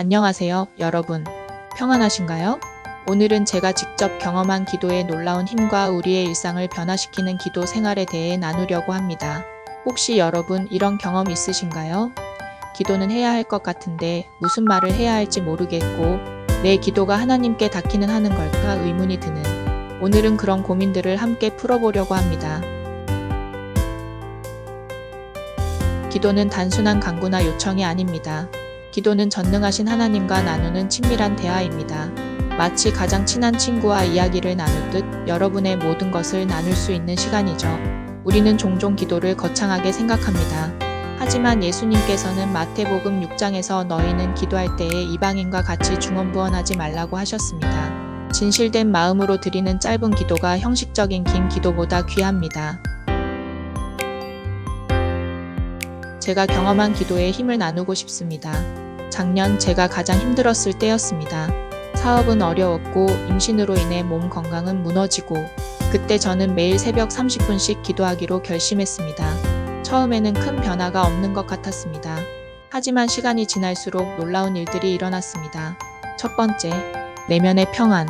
안녕하세요, 여러분. 평안하신가요? 오늘은 제가 직접 경험한 기도의 놀라운 힘과 우리의 일상을 변화시키는 기도 생활에 대해 나누려고 합니다. 혹시 여러분 이런 경험 있으신가요? 기도는 해야 할 것 같은데 무슨 말을 해야 할지 모르겠고 내 기도가 하나님께 닿기는 하는 걸까 의문이 드는 오늘은 그런 고민들을 함께 풀어보려고 합니다. 기도는 단순한 간구나 요청이 아닙니다. 기도는 전능하신 하나님과 나누는 친밀한 대화입니다. 마치 가장 친한 친구와 이야기를 나누듯 여러분의 모든 것을 나눌 수 있는 시간이죠. 우리는 종종 기도를 거창하게 생각합니다. 하지만 예수님께서는 마태복음 6장에서 너희는 기도할 때에 이방인과 같이 중언부언하지 말라고 하셨습니다. 진실된 마음으로 드리는 짧은 기도가 형식적인 긴 기도보다 귀합니다. 제가 경험한 기도에 힘을 나누고 싶습니다. 작년 제가 가장 힘들었을 때였습니다. 사업은 어려웠고 임신으로 인해 몸 건강은 무너지고 그때 저는 매일 새벽 30분씩 기도하기로 결심했습니다. 처음에는 큰 변화가 없는 것 같았습니다. 하지만 시간이 지날수록 놀라운 일들이 일어났습니다. 첫 번째, 내면의 평안.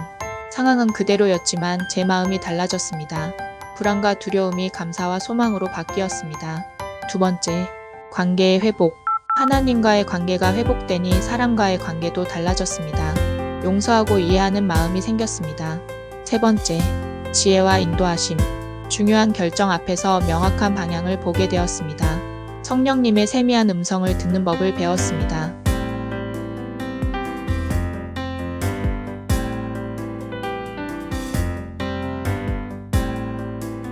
상황은 그대로였지만 제 마음이 달라졌습니다. 불안과 두려움이 감사와 소망으로 바뀌었습니다. 두 번째, 관계의 회복. 하나님과의 관계가 회복되니 사람과의 관계도 달라졌습니다. 용서하고 이해하는 마음이 생겼습니다. 세 번째, 지혜와 인도하심. 중요한 결정 앞에서 명확한 방향을 보게 되었습니다. 성령님의 세미한 음성을 듣는 법을 배웠습니다.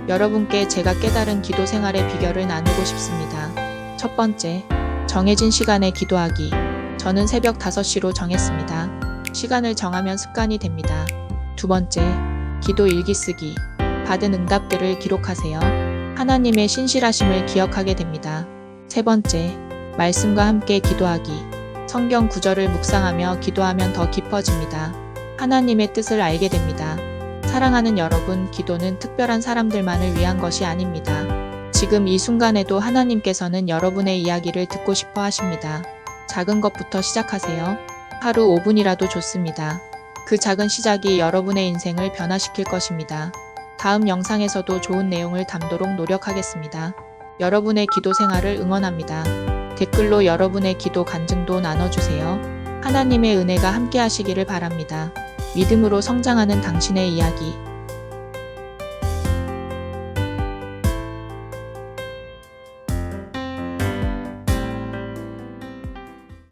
여러분께 제가 깨달은 기도 생활의 비결을 나누고 싶습니다. 첫 번째, 정해진 시간에 기도하기. 저는 새벽 5시로 정했습니다. 시간을 정하면 습관이 됩니다. 두 번째, 기도 일기 쓰기. 받은 응답들을 기록하세요. 하나님의 신실하심을 기억하게 됩니다. 세 번째, 말씀과 함께 기도하기. 성경 구절을 묵상하며 기도하면 더 깊어집니다. 하나님의 뜻을 알게 됩니다. 사랑하는 여러분, 기도는 특별한 사람들만을 위한 것이 아닙니다. 지금 이 순간에도 하나님께서는 여러분의 이야기를 듣고 싶어 하십니다. 작은 것부터 시작하세요. 하루 5분이라도 좋습니다. 그 작은 시작이 여러분의 인생을 변화시킬 것입니다. 다음 영상에서도 좋은 내용을 담도록 노력하겠습니다. 여러분의 기도 생활을 응원합니다. 댓글로 여러분의 기도 간증도 나눠주세요. 하나님의 은혜가 함께 하시기를 바랍니다. 믿음으로 성장하는 당신의 이야기.